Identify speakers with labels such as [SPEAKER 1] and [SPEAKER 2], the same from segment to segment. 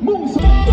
[SPEAKER 1] 梦想。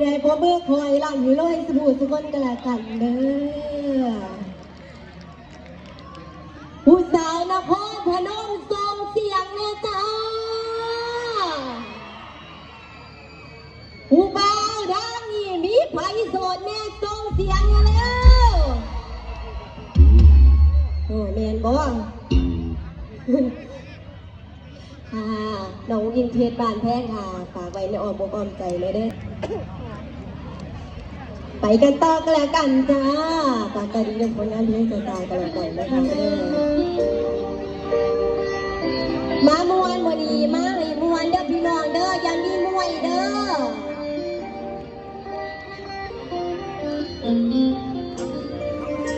[SPEAKER 1] ใดพบเมื่อคอยหลังอยู่เลยสบู่สุกคนกันละกันเด้อผู้สาวนครพนมส่งเสียงเนี่ยจ้าผู้บ่าวด้านนี้มีไผโสดแน่ส่งเสียงเนี่ยแล้วโอ้แมนบ่ค่ะน้องอินเทศบานแพงค่ะ ฝากไว้ในอ้อมอกอ้อมใจเลยเด้อ ไปกันต่อก็แล้วกันจ้าตากกันดีเรื่องผลงานเพลงต่ายกันแล้วกันนะคะมามวนวันนี้มาเลยมวนเด้อพี่น้องเด้อยังมีมวยเด้อ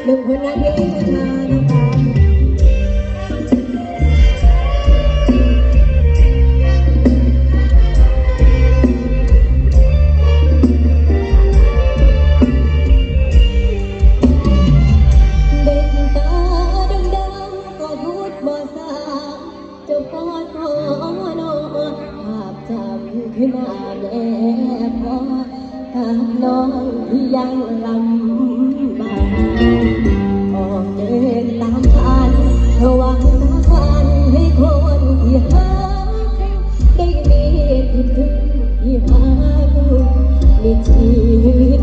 [SPEAKER 1] หนึ่งผลงานเพลงนะคะ มาแม่พอหากน้องที่ยังลำบากออกเดินตามทางระวังสักวันให้คนที่หาได้มีที่พึ่งที่หามีชีวิต